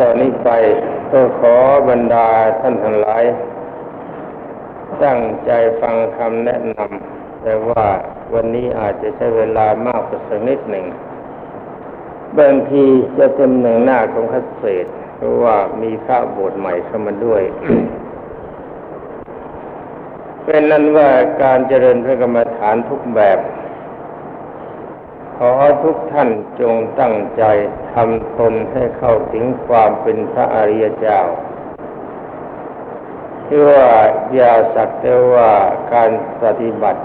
ตอนนี้ไปก็ขอบรรดาท่านทั้งหลาย ตั้งใจฟังคำแนะนำแต่ว่าวันนี้อาจจะใช้เวลามากกว่าสักนิดหนึ่งบางทีจะเป็นหนึ่งหน้าของคัดเศษเพราะว่ามีพระบวชใหม่เข้ามาด้วย เป็นนั้นว่าการเจริญพระกรรมฐานทุกแบบ ขอทุกท่านจงตั้งใจทำตนให้เข้าถึงความเป็นพระอริยเจ้าที่ว่าอย่าสักแต่ว่าการปฏิบัติ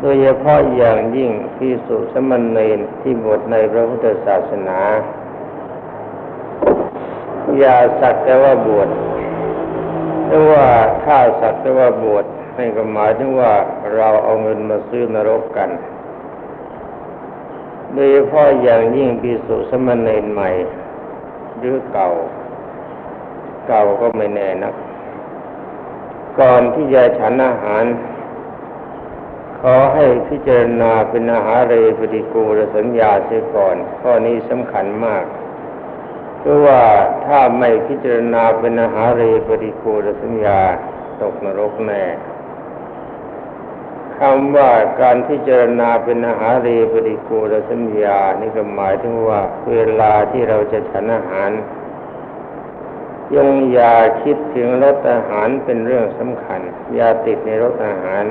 โดยเฉพาะอย่างยิ่งที่สุสมณเณรที่บวชในพระพุทธศาสนา อย่าสักแต่ว่าบวชแต่ว่าถ้าสักแต่ว่าบวชให้ก็หมายถึงว่าเราเอาเงินมาซื้อนรกกัน โดยเฉพาะอย่างยิ่งพิสุสมณเณรใหม่ หรือเก่า เก่าก็ไม่แน่นัก ก่อนที่จะฉันอาหาร ขอให้พิจารณาเป็นอาหารเรปฏิกูลสัญญาเสียก่อน ข้อนี้สำคัญมากเพราะว่าถ้าไม่พิจารณาเป็นอาหารเรปฏิกูลสัญญาตกนรกแน่ คำว่าการพิจารณาเป็นอาหารเรปฏิกูลสัญญา นี่ก็หมายถึงว่าเวลาที่เราจะฉันอาหารยงอย่าคิดถึงรสอาหารเป็นเรื่องสำคัญ อย่าติดในรสอาหาร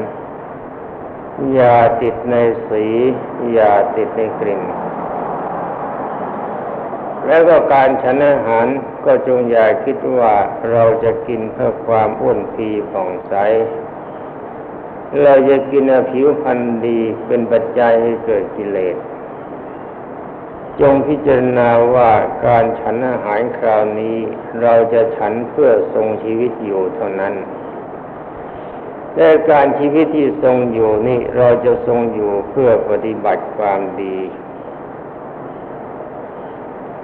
อย่าติดในสี อย่าติดในกลิ่น แล้วก็การฉันอาหารก็จงอย่าคิดว่าเราจะกินเพื่อความอ้วนพีผ่องใส เราจะกินผิวพรรณดีเป็นปัจจัยให้เกิดกิเลส จงพิจารณาว่าการฉันอาหารคราวนี้ เราจะฉันเพื่อทรงชีวิตอยู่เท่านั้นแต่การชีวิตที่ทรงอยู่นี่เราจะทรงอยู่เพื่อปฏิบัติความดี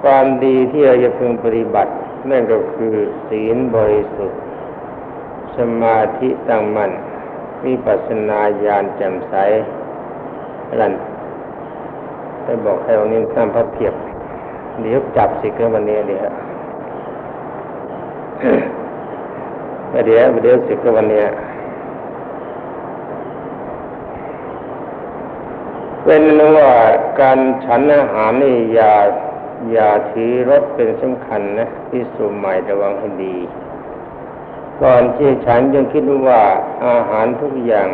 ความดีที่เราจะพึงปฏิบัติ นั่นก็คือศีลบริสุทธิ์ สมาธิตั้งมั่น วิปัสสนาญาณแจ่มใสนั่นได้บอกให้วันนี้ท่านพระเพียบเดี๋ยวจับสิกวันนี้เดี๋ยวเดี๋ยวเดี๋ยวสิกวันนี้เป็นว่าการฉันอาหารนี่อย่าอย่าถือรสเป็นสำคัญนะที่สูใหม่ระวังให้ดี ก่อนที่ฉันยังคิดว่าอาหารทุกอย่าง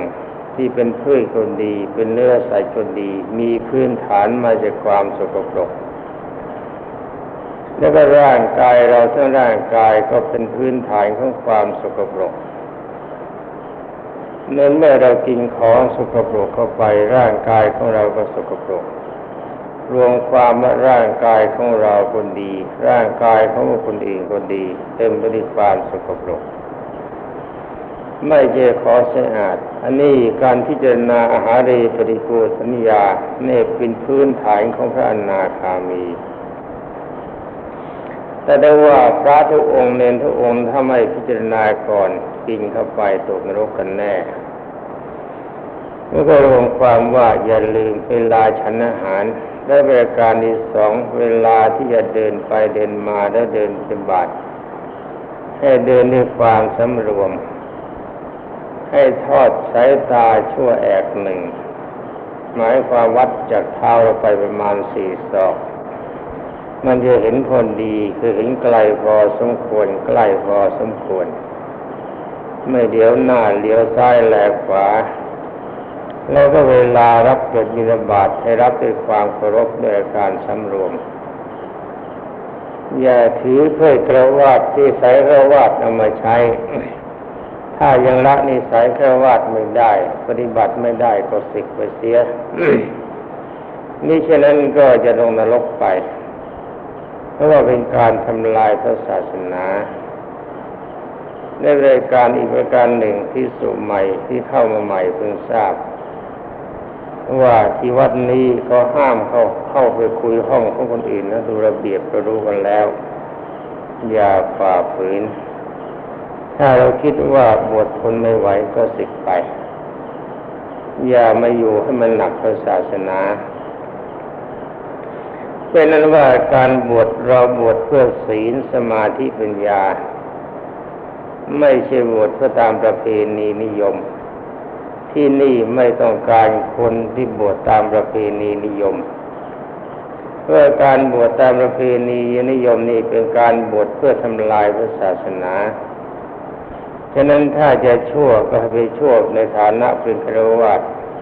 ที่เป็นพืชก็ดี เป็นเนื้อสัตว์ก็ดี มีพื้นฐานมาจากความสกปรกแล้วก็ร่างกายเราทั้งร่างกายก็เป็นพื้นฐานของความสกปรกเนื่อเมื่อเรากินของสกปรกเข้าไปร่างกายของเราก็สกปรก รวมความว่าร่างกายของเราคนดี ร่างกายของคนอื่นก็ดี เต็มไปด้วยความสกปรก ไม่ใช่ขอสะอาด อันนี้การพิจารณาอาหารเรปฏิกูสัญญาเนี่ยเป็นพื้นฐานของพระอนาคามี แต่ได้ว่าพระทุกองค์เนนทุกองค์ถ้าไม่พิจารณาก่อนกินเข้าไปตกนรกกันแน่แล้วก็รวมความว่าอย่าลืมเวลาฉันอาหาร และบริการที่สองเวลาที่จะเดินไปเดินมาและเดินปฏิบัติให้เดินด้วยความสำรวม ให้ทอดสายตาชั่วแอกหนึ่ง หมายความวัดจากเท้าเราไปประมาณสี่ศอก มันจะเห็นผลดีคือเห็นไกลพอสมควรใกล้พอสมควร ไม่เดี๋ยวหน้าเลี้ยวซ้ายแลขวา แล้วก็เวลารับเกิดมิรบาตให้รับด้วยความเคารพด้วยการสำรวมอย่าถือเพื่อกระวาดที่ใส่กระวาดเอามาใช้ ถ้ายังละนิสัยกระวาดไม่ได้ ปฏิบัติไม่ได้ก็สิกไปเสียนี่ฉะนั้นก็จะลงนรกไป เพราะว่าเป็นการทำลายพระศาสนาในรายการอีกรายการหนึ่งที่สุใหม่ที่เข้ามาใหม่เพิ่งทราบ ว่าที่วัดนี้ก็ห้ามเข้าเข้าไปคุยห้องของคนอื่นนะดูระเบียบก็รู้กันแล้ว อย่าฝ่าฝืน ถ้าเราคิดว่าบวชทนไม่ไหวก็สิกไป อย่ามาอยู่ให้มันหนักพระศาสนาเป็นนั้นว่าการบวชเราบวชเพื่อศีลสมาธิปัญญา ไม่ใช่บวชเพื่อตามประเพณีนิยม ที่นี่ไม่ต้องการคนที่บวชตามประเพณีนิยม เพื่อการบวชตามประเพณีนิยมนี่เป็นการบวชเพื่อทำลายพระศาสนา ฉะนั้นถ้าจะชั่วก็ไปชั่วในฐานะเป็นครวญ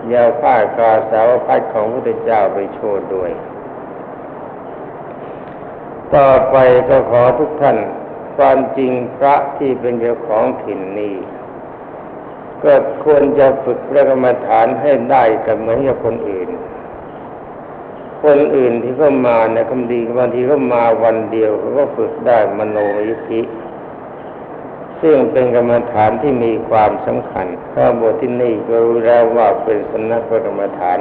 อย่าฆ่ากาสาวพัดของพระพุทธเจ้าไปชั่วด้วย ต่อไปก็ขอทุกท่านความจริงพระที่เป็นเจ้าของถิ่นนี้ ก็ควรจะฝึกพระกรรมฐานให้ได้กับเหมือนกับคนอื่น คนอื่นที่เข้ามาเนี่ยคำดีบางทีก็มาวันเดียวเขาก็ฝึกได้มโนยิทธิ ซึ่งเป็นกรรมฐานที่มีความสำคัญถ้าบทที่นี่ก็รู้แล้วว่าเป็นสนักระกรรมฐาน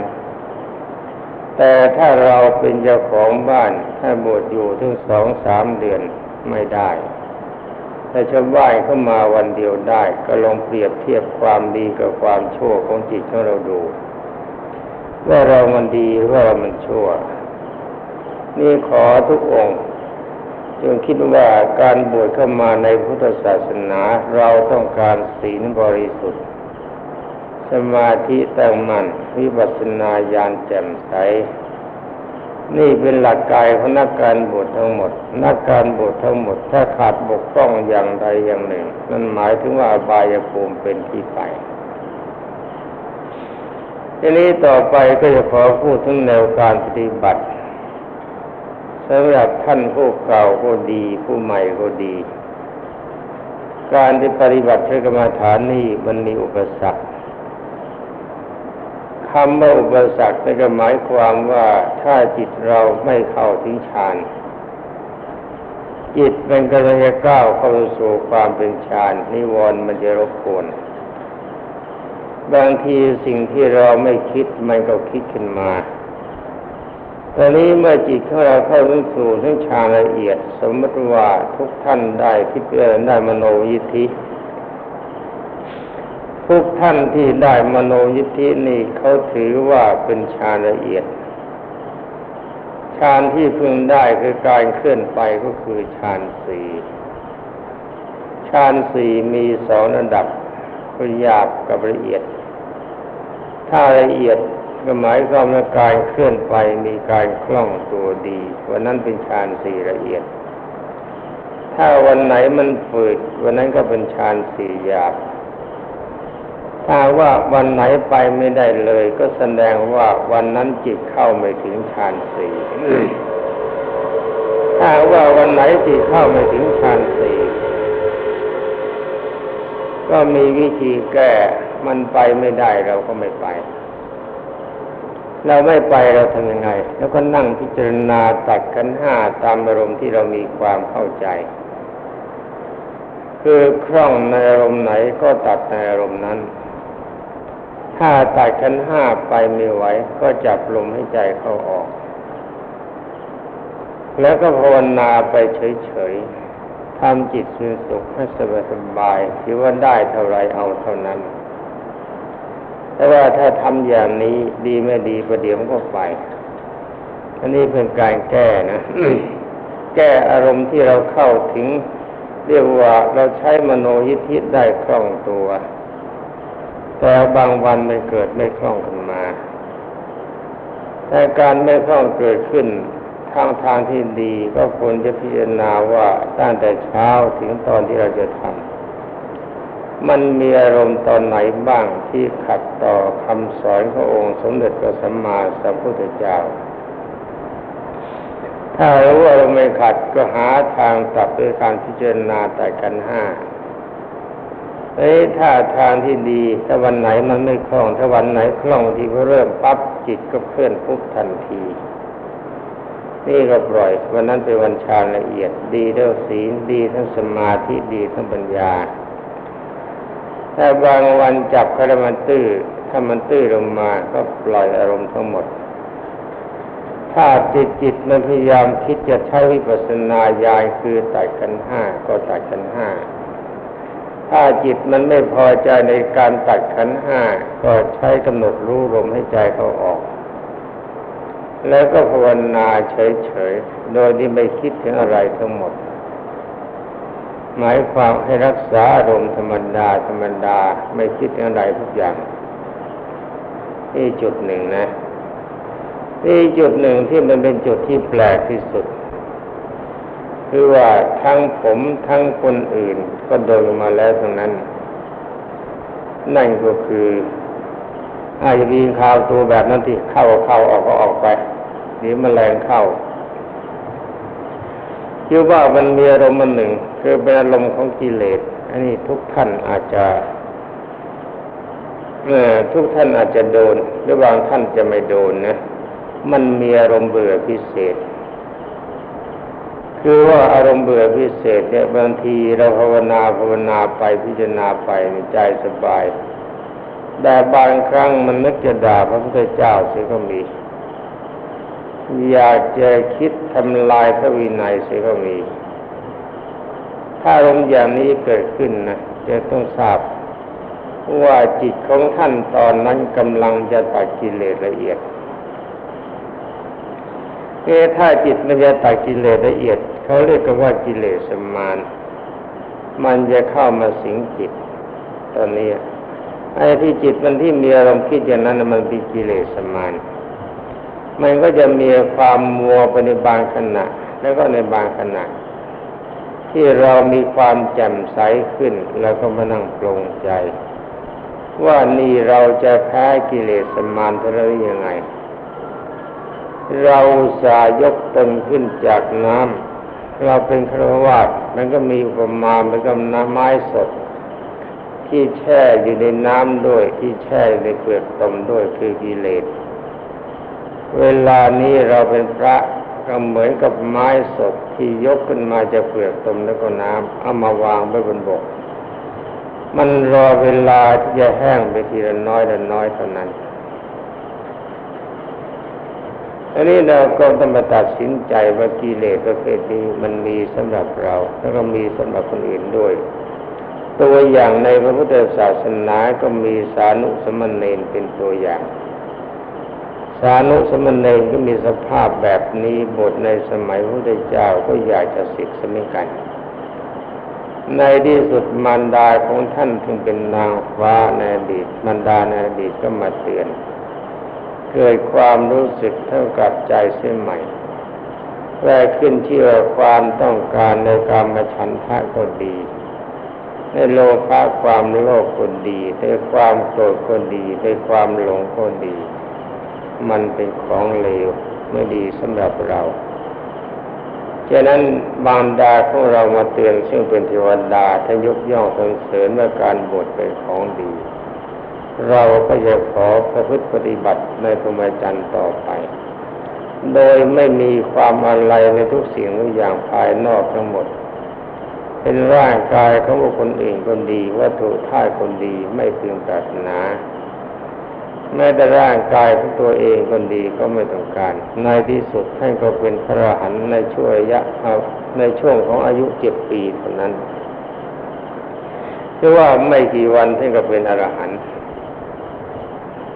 แต่ถ้าเราเป็นเจ้าของบ้านถ้าบวชอยู่ถึงสองสามเดือนไม่ได้ถ้าชาวบ้านเข้ามาวันเดียวได้ ก็ลองเปรียบเทียบความดีกับความชั่วของจิตของเราดู ว่าเรามันดีหรือว่าเรามันชั่ว นี่ขอทุกองค์ จงคิดว่าการบวชเข้ามาในพุทธศาสนาเราต้องการศีลบริสุทธิ์ สมาธิตั้งมั่นวิปัสสนาญาณแจ่มใส นี่เป็นหลักกายของนักการบวชทั้งหมด นักการบวชทั้งหมด ถ้าขาดบกพร่องอย่างใดอย่างหนึ่ง นั่นหมายถึงว่าบายภูมิเป็นที่ไปทีนี้ต่อไปก็จะขอพูดถึงแนวการปฏิบัติ สำหรับท่านผู้เก่าก็ดีผู้ใหม่ก็ดี การที่ปฏิบัติพระกรรมฐานนี่มันมีอุปสรรคคำว่าอุปสรรคนั่นก็หมายความว่าถ้าจิตเราไม่เข้าถึงฌานจิตเป็นกำลังจะก้าวเข้าสู่ความเป็นฌานนิวรณ์มันจะรบกวนบางทีสิ่งที่เราไม่คิดมันก็คิดขึ้นมา ตอนนี้เมื่อจิตของเราเข้าถึงสู่ถึงฌานละเอียด สมมติว่าทุกท่านได้คิดเอ่ได้มโนยิทธิ ทุกท่านที่ได้มโนยิทธินี่เขาถือว่าเป็นฌานละเอียดฌานที่พึงได้คือการเคลื่อนไปก็คือฌานสี่ฌานสี่มีสองระดับคือหยาบกับละเอียด ถ้าละเอียด ก็หมายความว่าการเคลื่อนไปมีการคล่องตัวดีวันนั้นเป็นฌานสี่ละเอียด ถ้าวันไหนมันฝืดวันนั้นก็เป็นฌานสี่หยาบถ้าว่าวันไหนไปไม่ได้เลย ก็แสดงว่าวันนั้นจิตเข้าไม่ถึงฌานสี่ถ้าว่าวันไหนจิตเข้าไม่ถึงฌานสี่ก็มีวิธีแก้มันไปไม่ได้เราก็ไม่ไป เราไม่ไปเราทำยังไง แล้วก็นั่งพิจารณาตัดกันห้าตามอารมณ์ที่เรามีความเข้าใจ คือคล่องในอารมณ์ไหนก็ตัดในอารมณ์นั้น ถ้าตัดขันห้าไปไม่ไหวก็จับลมให้ใจเข้าออก แล้วก็ภาวนาไปเฉยๆทำจิตสุขให้สบายๆคิดว่าได้เท่าไรเอาเท่านั้น แต่ว่าถ้าทำอย่างนี้ดีไม่ดีประเดี๋ยวมันก็ไป อันนี้เป็นการแก้นะ แก้อารมณ์ที่เราเข้าถึง เรียกว่าเราใช้มโนยิทธิได้คล่องตัว แต่บางวันไม่เกิดไม่คล่องขึ้นมา แต่การไม่คล่องเกิดขึ้นทางทางที่ดีก็ควรจะพิจารณาว่าตั้งแต่เช้าถึงตอนที่เราจะทำ มันมีอารมณ์ตอนไหนบ้างที่ขัดต่อคำสอนขององค์สมเด็จพระสัมมาสัมพุทธเจ้า ถ้ารู้ว่าเราไม่ขัดก็หาทางตัดด้วยการพิจารณาแต่กันห้าเอ้ถ้าทางที่ดีถ้าวันไหนมันไม่คล่องถ้าวันไหนคล่องที่ก็เริ่มปั๊บจิตก็เคลื่อนปุ๊บทันที นี่ก็ปล่อยวันนั้นเป็นวันฌานละเอียด ดีทั้งศีลดีทั้งสมาธิดีทั้งปัญญา ถ้าบางวันจับกรมันตื้อถ้ามันตื้อลงมาก็ปล่อยอารมณ์ทั้งหมด ถ้าจิตจิตมันพยายามคิดจะใช้วิปัสสนาญาณคือตัดกันห้าก็ตัดกันห้าถ้าจิตมันไม่พอใจในการตัดขันห้าก็ใช้กำหนดรู้ลมให้ใจเขาออก แล้วก็ภาวนาเฉยๆ โดยที่ไม่คิดถึงอะไรทั้งหมด หมายความให้รักษาอารมณ์ธรรมดาธรรมดาไม่คิดอะไรทุกอย่างนี่จุดหนึ่งนะนี่จุดหนึ่งที่มันเป็นจุดที่แปลกที่สุด คือว่าทั้งผมทั้งคนอื่นก็โดนมาแล้วทั้งนั้น นั่นก็คืออาจจะมีข่าวตัวแบบนั้นที่เข้าเข้าออกก็ออกไปหรือมแมลงเข้า คิดว่ามันมีอารมณ์มันหนึ่ง คือเป็นอารมณ์ของกิเลส อันนี้ทุกท่านอาจจะทุกท่านอาจจะโดน หรือบางท่านจะไม่โดนนะ มันมีอารมณ์เบื่อพิเศษ คือว่าอารมณ์เบื่อพิเศษเนี่ยบางทีเราภาวนาภาวนาไปพิจารณาไปใจสบาย แต่บางครั้งมันนึกจะด่าพระพุทธเจ้าเสียก็มี อยากจะคิดทำลายพระวินัยเสียก็มี ถ้าอารมณ์อย่างนี้เกิดขึ้นนะจะต้องทราบว่าจิตของท่านตอนนั้นกำลังจะตัดกิเลสละเอียดเอถ้าจิตมันจะตัดกิเลสละเอียด เขาเรียกกันว่ากิเลสสมาน มันจะเข้ามาสิงจิต ตอนนี้ไอ้ที่จิตมันที่มีอารมณ์คิดอย่างนั้นมันเป็นกิเลสมาน มันก็จะมีความมัวไปในบางขณะ แล้วก็ในบางขณะ ที่เรามีความแจ่มใสขึ้นแล้วก็มานั่งปรงใจ ว่านี่เราจะแพ้กิเลสมานเท่าไรยังไง เราสายกตนขึ้นจากน้ำเราเป็นครวาสมันก็มีประมาณมันก็น้ำไม้สด ที่แช่อยู่ในน้ำด้วยที่แช่ในเปลือกตมด้วยคือกิเลส เวลานี้เราเป็นพระก็เหมือนกับไม้สดที่ยกขึ้นมาจากเปลือกตมแล้วก็น้ำเอามาวางไว้บนบก มันรอเวลาที่จะแห้งไปทีละน้อยละน้อยเท่านั้นอันนี้เราก็ต้องมาตัดสินใจว่ากิเลสประเภทนี้มันมีสำหรับเรา แล้วก็มีสำหรับคนอื่นด้วย ตัวอย่างในพระพุทธศาสนาก็มีสานุสมณเณรเป็นตัวอย่าง สานุสมณเณรก็มีสภาพแบบนี้บทในสมัยพระพุทธเจ้าก็อยากจะศึกสมิกัน ในที่สุดมารดาของท่านถึงเป็นนางฟ้าในอดีตมารดาในอดีตก็มาเตือน เกิดความรู้สึกเท่ากับใจเส้นใหม่แรกขึ้นที่ว่าความต้องการในการมาฉันทะก็ดีในโลภะความโลภคนดีในความโกรธคนดีในความหลงคนดี มันเป็นของเลวไม่ดีสำหรับเราฉะนั้นบารดาของเรามาเตือนซึ่งเป็นเทวดาถ้ายกย่องสรรเสริญว่าการบวชเป็นของดี เราก็จะขอประพฤติปฏิบัติในพรหมจรรย์ต่อไป โดยไม่มีความอะไรในทุกสิ่งทุกอย่างภายนอกทั้งหมด เป็นร่างกายของบุคคลอื่นคนดีวัตถุท่ายคนดีไม่พึงปรารถนา แม้แต่ร่างกายของตัวเองคนดีก็ไม่ต้องการ ในที่สุดท่านก็เป็นพระอรหันต์ในช่วงระยะในช่วงของอายุเจ็ดปีเท่านั้นคือว่าไม่กี่วันท่านก็เป็นอรหันต์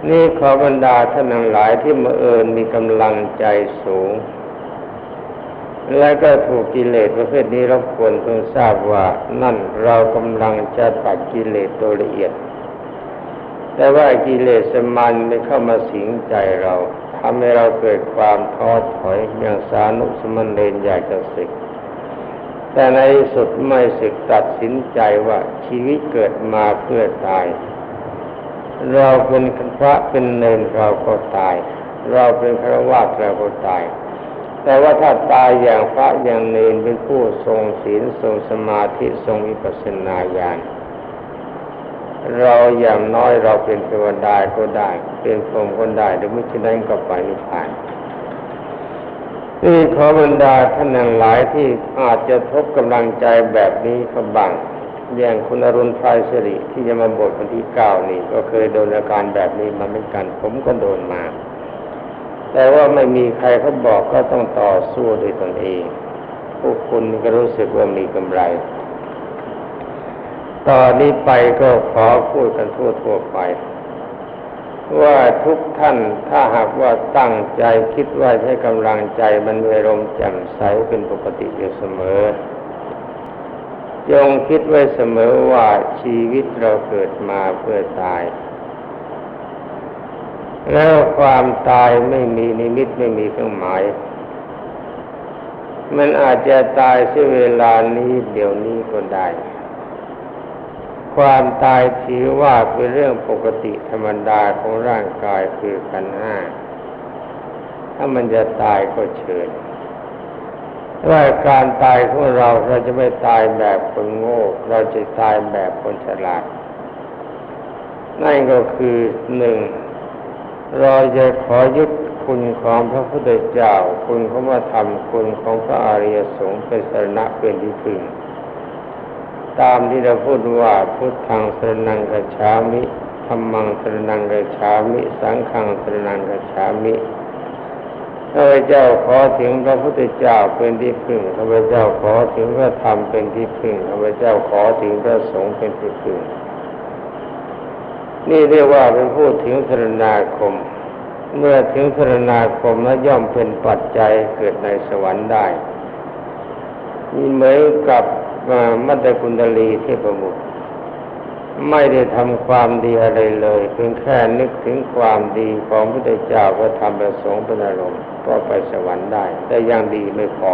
นี่ขอบรรดาท่านทั้งหลายที่มาเอิญมีกำลังใจสูง และก็ถูกกิเลสประเภทนี้รบกวนเพิ่งทราบว่านั่นเรากำลังจะตัดกิเลสตัวละเอียด แต่ว่ากิเลสมันไม่เข้ามาสิงใจเราทำให้เราเกิดความท้อถอยอย่างสานุสมณเณรอยากจะศึก แต่ในสุดไม่ศึกตัดสินใจว่าชีวิตเกิดมาเพื่อตาย เราเป็นพระเป็นเนรเราก็ตาย เราเป็นฆราวาสเราก็ตาย แต่ว่าถ้าตายอย่างพระอย่างเนรเป็นผู้ทรงศีลทรงสมาธิทรงวิปัสสนาญาณ เราอย่างน้อยเราเป็นเทวดาก็ได้ เป็นพรหมก็ได้หรือไม่เช่นนั้นก็ไปนิพพานนี่ขอบรรดาท่านหลายที่อาจจะทบกำลังใจแบบนี้เขาบังอย่างคุณอรุณไพรายสิริที่จะมาบทวันที่เก้านี่ ก็เคยโดนอาการแบบนี้มาเหมือนกัน ผมก็โดนมา แต่ว่าไม่มีใครเขาบอกก็ต้องต่อสู้ด้วยตนเอง พวกคุณก็รู้สึกว่ามีกำไร ตอนนี้ไปก็ขอพูดกันทั่วทั่วไป ว่าทุกท่านถ้าหากว่าตั้งใจคิดว่าใช้กำลังใจมันมีอารมแจ่มใสเป็นปกติอยู่เสมอจงคิดไว้เสมอว่าชีวิตเราเกิดมาเพื่อตาย แล้วความตายไม่มีนิมิตไม่มีเครื่องหมาย มันอาจจะตายเสียเวลานี้เดี๋ยวนี้ก็ได้ ความตายถือว่าเป็นเรื่องปกติธรรมดาของร่างกายคือขันห้า ถ้ามันจะตายก็เชิญว่าการตายของเราเราจะไม่ตายแบบคนโง่ เราจะตายแบบคนฉลาด นั่นก็คือหนึ่งเราจะขอยึดคุณของพระพุทธเจ้า คุณของพระธรรมคุณของพระอริยสงฆ์เป็นสรณะเป็นที่พึ่ง ตามที่เราพูดว่าพุทธังสรนังกัจฉามิธรรมังสรนังกัจฉามิ สังฆังสรนังกัจฉามิข้าพเจ้าขอถึงพระพุทธเจ้าเป็นที่พึ่งข้าพเจ้าขอถึงพระธรรมเป็นที่พึ่งข้าพเจ้าขอถึงพระสงฆ์เป็นที่พึ่ง นี่เรียกว่าเป็นผู้ถึงสรณาคม เมื่อถึงสรณาคมแล้วย่อมเป็นปัจจัยเกิดในสวรรค์ได้นี่เหมือนกับ มัตตกุณลีเทพบุตร ไม่ได้ทำความดีอะไรเลยเพียงแค่นึกถึงความดีของพระเจ้าก็ทำประสงค์เป็นอารมณ์ก็ไปสวรรค์ได้ แต่ยังดีไม่พอ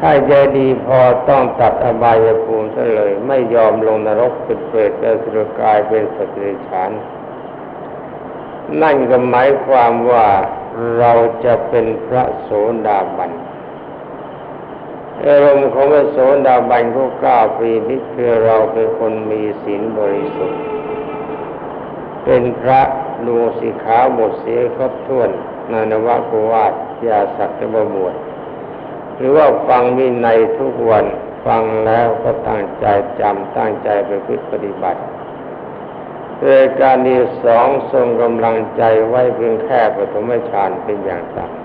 ถ้าใจดีพอต้องตัดอบายภูมิซะเลย ไม่ยอมลงนรกเป็นเปรตและสุรกายเป็นสัตว์เดรัจฉานนั่นก็หมายความว่าเราจะเป็นพระโสดาบัน อารมณ์ของพระโสดาบันก็กล้าปีนิคือเราเป็นคนมีศีลบริสุทธิ์ เป็นพระดูสิขาหมดเสียครบถ้วนนานวะกวาดยาสักจะบวชหรือว่าฟังวินัยทุกวันฟังแล้วก็ตั้งใจจำตั้งใจไปพิปฏิบัติเรการที่สองทรงกำลังใจไว้เพียงแค่ปฐมฌานเป็นอย่างต่ำ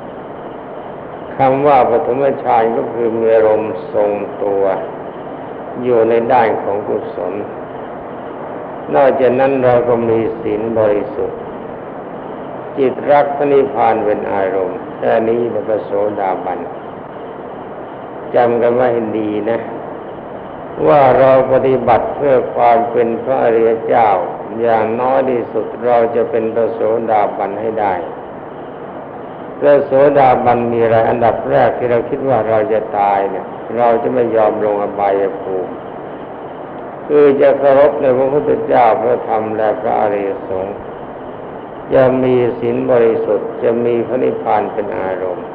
คำว่าปฐมฌานก็คือมีอารมณ์ทรงตัว อยู่ในด้านของกุศล นอกจากนั้นเราก็มีศีลบริสุทธิ์ จิตรักพระนิพพานเป็นอารมณ์แค่นี้เป็นพระโสดาบันจำกันไว้ให้ดีนะ ว่าเราปฏิบัติเพื่อความเป็นพระอริยเจ้า อย่างน้อยที่สุดเราจะเป็นพระโสดาบันให้ได้ พระโสดาบันมีอะไรอันดับแรกที่เราคิดว่าเราจะตายเนี่ย เราจะไม่ยอมลงอบายภูมิคือจะเคารพในพระพุทธเจ้าพระธรรมและพระอริยสงฆ์จะมีศีลบริสุทธิ์จะมีพระนิพพานเป็นอารมณ์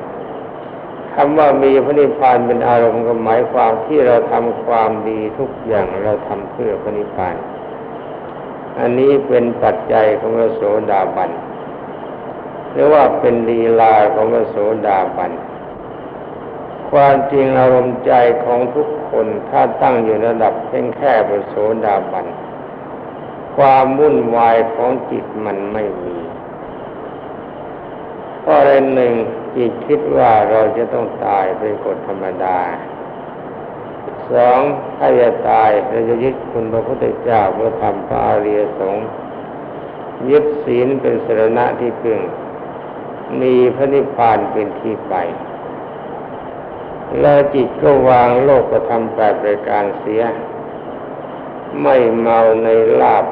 คำว่ามีพระนิพพานเป็นอารมณ์ก็หมายความที่เราทำความดีทุกอย่างเราทำเพื่อพระนิพพาน อันนี้เป็นปัจจัยของพระโสดาบัน หรือว่าเป็นลีลาของพระโสดาบัน ความจริงอารมณ์ใจของทุกคนถ้าตั้งอยู่ระดับเพียงแค่พระโสดาบัน ความวุ่นวายของจิตมันไม่มีเพราะอะไรหนึ่งจิตคิดว่าเราจะต้องตายเป็นกฎธรรมดาสองถ้าจะตายเราจะยึดคุณพระพุทธเจ้าเพื่อทำพระอริยสงฆ์ยึดศีลเป็นสรณะที่พึ่ง มีพระนิพพานเป็นที่ไป แล้วจิตก็วางโลกกระทำแปดรายการเสีย ไม่เมาในลาบ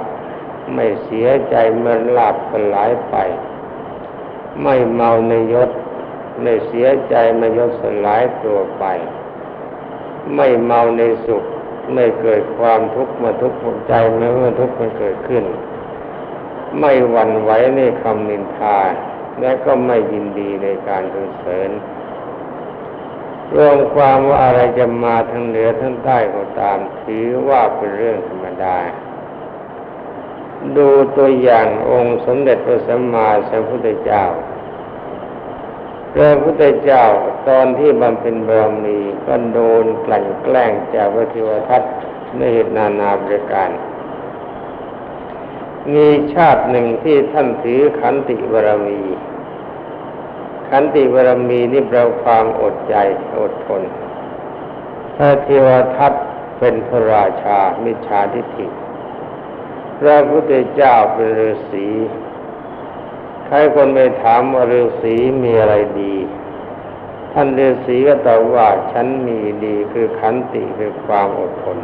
ไม่เสียใจเมื่อลาบสลายไป ไม่เมาในยศ ไม่เสียใจเมายศสลายตัวไป ไม่เมาในสุขไม่เกิดความทุกข์มาทุกข์ใจเมื่อทุกข์มันเกิดขึ้น ไม่หวั่นไหวในคำนินทา และก็ไม่ยินดีในการสรรเสริญรวมความว่าอะไรจะมาทั้งเหนือทั้งใต้ก็ตามถือว่าเป็นเรื่องธรรมดา ดูตัวอย่างองค์สมเด็จพระสัมมาสัมพุทธเจ้าพระพุทธเจ้าตอนที่บำเพ็ญบารมีก็โดนกลั่นแกล้งจากพระเทวทัตในเหตุนานาบริการ มีชาติหนึ่งที่ท่านถือขันติบารมี ขันติบารมีนี่แปลความอดใจอดทนพระเทวทัตเป็นพระราชา มิจฉาทิฐิพระพุทธเจ้าเป็นฤาษีใครคนไปถามว่าฤาษีมีอะไรดี ท่านฤาษีก็ตอบว่าฉันมีดีคือขันติคือความอดทน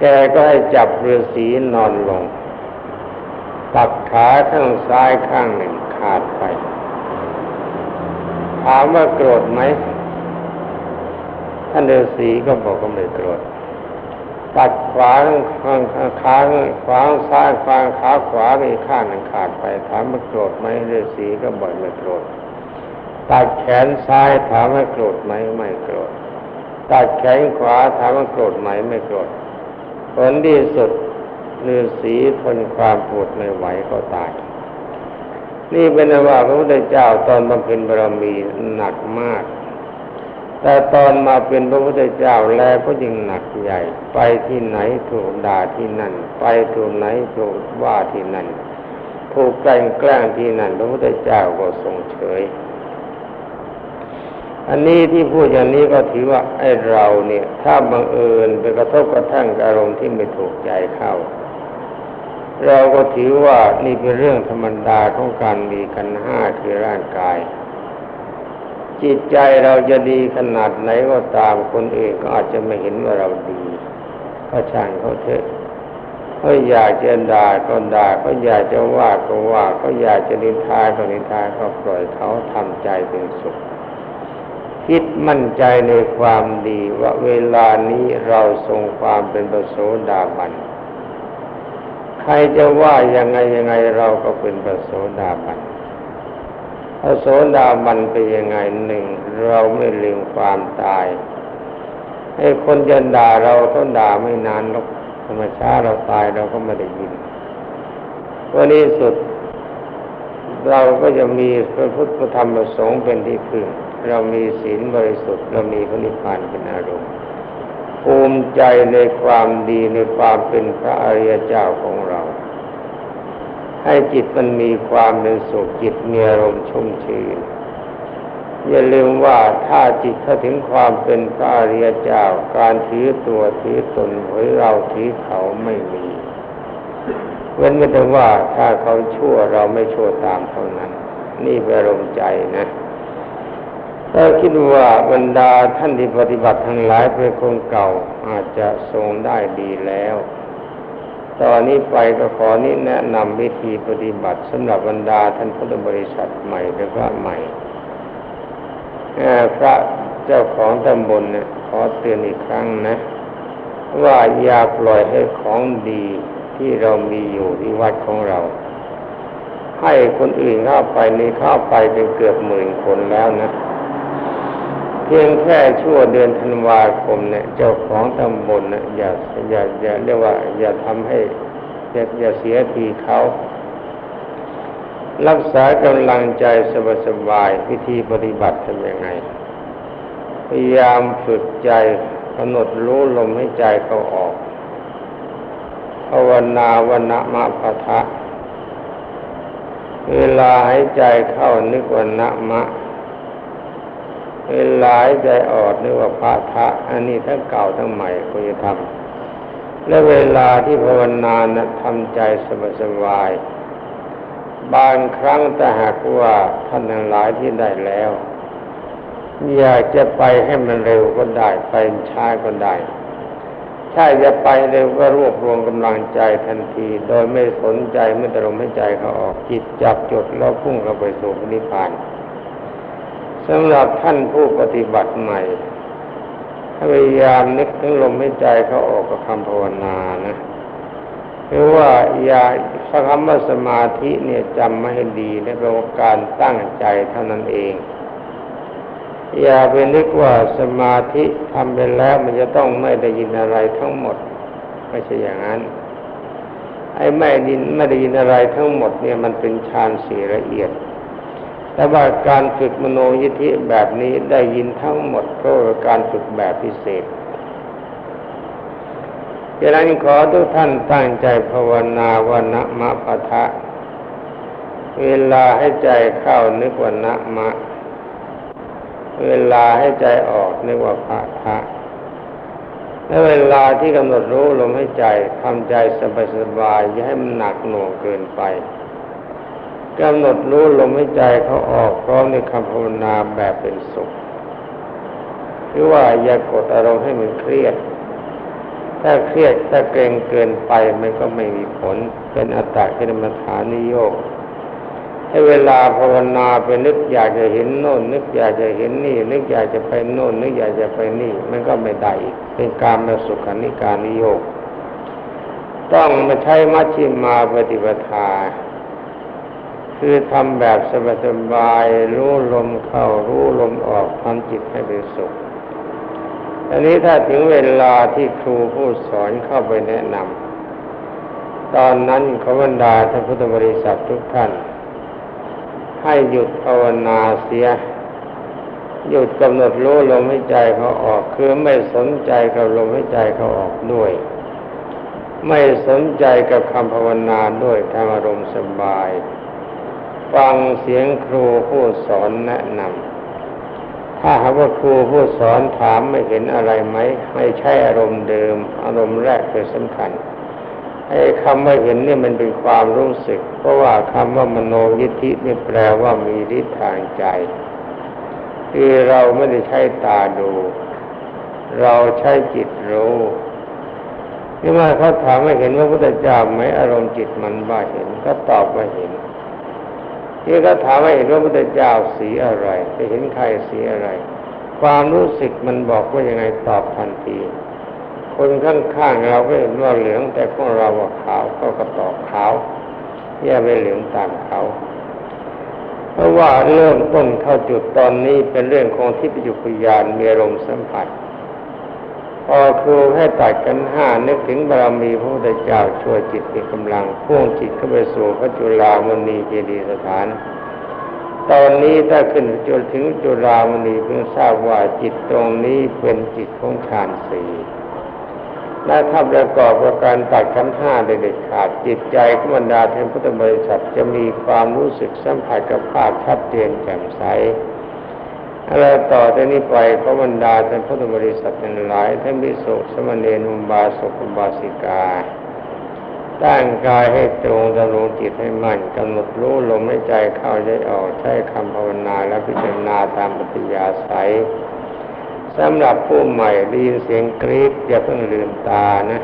แกก็ให้จับฤาษีนอนลง ตัดขาข้างซ้ายข้างหนึ่งขาดไป ถามว่าโกรธไหมท่านฤาษีก็บอกว่าไม่โกรธตัดขวาข้างขาขวาขวาซ้ายขวาขาขวาอีกข้างหนึ่งขาดไป ถามว่าโกรธไหมฤาษีก็บอกไม่โกรธตัดแขนซ้ายถามว่าโกรธไหมไม่โกรธตัดแขนขวาถามว่าโกรธไหมไม่โกรธ ผลที่สุดฤาษีทนความปวดไม่ไหวก็ตาย นี่เป็นว่าพระพุทธเจ้าตอนบำเพ็ญบารมีหนักมาก แต่ตอนมาเป็นพระพุทธเจ้าแล้วก็ยิ่งหนักใหญ่ ไปที่ไหนถูกด่าที่นั่น ไปถูกไหนถูกว่าที่นั่น ถูกแกล้งแกล้งที่นั่น พระพุทธเจ้าก็ทรงเฉย อันนี้ที่พูดอย่างนี้ก็ถือว่าไอ้เราเนี่ย ถ้าบังเอิญไปกระทบกระทั่งอารมณ์ที่ไม่ถูกใจเข้า เราก็ถือว่านี่เป็นเรื่องธรรมดาของการมีกันห้าคือร่างกาย จิตใจเราจะดีขนาดไหนก็ตามคนอื่นก็อาจจะไม่เห็นว่าเราดีก็ช่างเขาเถอะเขาอยากจะด่าก็ด่าเขาอยากจะว่าก็ว่าเขาอยากจะนินทาก็นินทาก็ปล่อยเขาทำใจเป็นสุข คิดมั่นใจในความดีว่าเวลานี้เราทรงความเป็นประโสดาบัน ใครจะว่ายังไงยังไงเราก็เป็นประโสดาบันพระโสดาบันเป็นยังไงหนึ่งเราไม่ลืมความตายให้คนจะด่าเราเขาด่าไม่นานหรอกธรรมชาติเราตายเราก็ไม่ได้ยินวันนี้สุด เราก็จะมีพระพุทธธรรมประสงค์เป็นที่พึ่ง เรามีศีลบริสุทธิ์เรามีพระนิพพานเป็นอารมณ์ภูมิใจในความดีในความเป็นพระอริยเจ้าของเรา ให้จิตมันมีความเป็นสุขจิตมีอารมณ์ชุ่มชื่นอย่าลืมว่าถ้าจิตถ้าถึงความเป็นพระอริยเจ้า การถือตัวถือตนหรือเราถือเขาไม่มี เว้นไม่แต่ว่าถ้าเขาชั่วเราไม่ชั่วตามเท่านั้น นี่เป็นอารมณ์ใจนะ ถ้าคิดว่าบรรดาท่านที่ปฏิบัติทั้งหลายเป็นคนเก่าอาจจะทรงได้ดีแล้ว ตอนนี้ไปก็ขอนี้แนะนำวิธีปฏิบัติสำหรับบรรดาท่านพุทธบริษัทใหม่หรือว่าใหม่พระเจ้าของตำบลเนี่ยขอเตือนอีกครั้งนะ ว่าอย่าปล่อยให้ของดีที่เรามีอยู่ที่วัดของเรา ให้คนอื่นเข้าไปนี่เข้าไปเป็นเกือบหมื่นคนแล้วนะ เพียงแค่ชั่วเดือนธันวาคมเนี่ย เจ้าของตำบลเนี่ยอย่าอย่าอย่าเรียกว่า อย่าทำให้อย่าอย่าเสียทีเขารักษากำลังใจสบายๆวิธีปฏิบัติทำยังไง พยายามฝึกใจกำหนดรู้ลมให้ใจเขาออกภาวนาวนมะพะทะ เวลาหายใจเข้านึกวันนะมะ เวลาหายใจออกนึกว่าพระทะอันนี้ทั้งเก่าทั้งใหม่ก็จะทำและเวลาที่ภาวนานะทำใจสบายๆบางครั้งแต่หากว่าท่านทั้งหลายที่ได้แล้ว อยากจะไปให้มันเร็วก็ได้ไปช้าก็ได้ ถ้าจะไปเร็วก็รวบรวมกำลังใจทันที โดยไม่สนใจไม่ตรมให้ใจเขาออกจิตจับจดแล้วพุ่งเข้าไปสู่นิพพาน สำหรับท่านผู้ปฏิบัติใหม่พยายามนึกถึงลมให้ใจเขาออกกับคำภาวนานะหรือว่าอย่าสักคำว่าสมาธิเนี่ยจำไม่ให้ดีและเป็นการตั้งใจเท่านั้นเอง อย่าไปนึกว่าสมาธิทำไปแล้วมันจะต้องไม่ได้ยินอะไรทั้งหมด ไม่ใช่อย่างนั้น ไอ้ไม่ดินไม่ได้ยินอะไรทั้งหมดเนี่ยมันเป็นฌานสี่ละเอียด แต่ว่าการฝึกมโนยิทธิแบบนี้ได้ยินทั้งหมดเพราะการฝึกแบบพิเศษดังนั้นขอทุกท่านตั้งใจภาวนาว่านะมะปะทะ เวลาให้ใจเข้านึกว่านะมะ เวลาให้ใจออกนึกว่าพะทะและเวลาที่กำหนดรู้ลมใหายใจทำใจสบายๆอย่าให้มันหนักหน่วงเกินไป กำหนดรู้ลมหายใจเขาออกพร้อมในคำภาวนาแบบเป็นสุขคือว่าอย่ากดอารมณ์ให้มันเครียด ถ้าเครียดถ้าเกรงเกินไปมันก็ไม่มีผล เป็นอัตตะกินมฐานิโยกให้เวลาภาวนาไปนึกอยากจะเห็นโน่น นึกอยากจะเห็นนี่ นึกอยากจะไปโน่น นึกอยากจะไปนี่ มันก็ไม่ได้เป็นการมาสุขานิการนิโยกต้องมาใช้มัชฌิมาปฏิปทา คือทำแบบสบายๆรู้ลมเข้ารู้ลมออกทำจิตให้เป็นสุขอันนี้ถ้าถึงเวลาที่ครูผู้สอนเข้าไปแนะนำตอนนั้นขบรรดาท่านพุทธบริษัททุกท่าน ให้หยุดภาวนาเสีย หยุดกำหนดรู้ลมหายใจเขาออก คือไม่สนใจกับลมหายใจเขาออกด้วย ไม่สนใจกับคำภาวนาด้วยทำอารมณ์สบาย ฟังเสียงครูผู้สอนแนะนำถ้าหากว่าครูผู้สอนถามไม่เห็นอะไรไหมไม่ใช่อารมณ์เดิม อารมณ์แรกคือสำคัญไอ้คำว่าเห็นนี่มันเป็นความรู้สึก เพราะว่าคำว่ามโนยิทธินี่แปลว่ามีฤทธิ์ทางใจ คือเราไม่ได้ใช้ตาดู เราใช้จิตรู้นี่ว่าเขาถามว่าเห็นว่าพุทธเจ้าไหมอารมณ์จิตมันว่าเห็นก็ตอบว่าเห็น ที่เขาถามว่าเห็นว่าพุทธเจ้าสีอะไรจะเห็นใครสีอะไร ความรู้สึกมันบอกว่ายังไงตอบทันที คนข้างๆเราก็เห็นว่าเหลืองแต่ของเราว่าขาวเขาก็ตอบขาวอย่ไปเหลืองตามเขาเพราะว่าเริ่มต้นเข้าจุดตอนนี้เป็นเรื่องของที่ปัจจุบันมีอารมณ์สัมผัส พอครูให้ตัดกันห้านึกถึงบารมีพระพุทธเจ้าช่วยจิตมีกำลังพ่วงจิตเข้าไปสู่พระจุลามณีเจดีสถาน ตอนนี้ถ้าขึ้นจนถึงจุลามณีเพิ่งทราบว่าจิตตรงนี้เป็นจิตของฌานสี่และถ้าประกอบกับการตัดขันห้าได้เด็ดขาดจิตใจขบรรดาเทพพุทธบริษัทจะมีความรู้สึกสัมผัสกับภาพชัดเจนแจ่มใส อะไรต่อจากนี้ไปขอบรรดาท่านพุทธบริษัททั้งหลายท่านพิสุสมณีนุมบาสกุบาสิกาตั้งกายให้ตรงดำรงจิตให้มั่นกำหนดรู้ลมหายใจเข้าใจออกใช้คำภาวนาและพิจารณาตามปฏิยาศัยสำหรับผู้ใหม่ได้ยินเสียงกรี๊ดอย่าเพิ่งลืมตานะ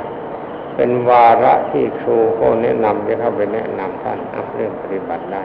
เป็นวาระที่ครูเขาแนะนำจะเข้าไปแนะนำท่านอะเรื่องปฏิบัติได้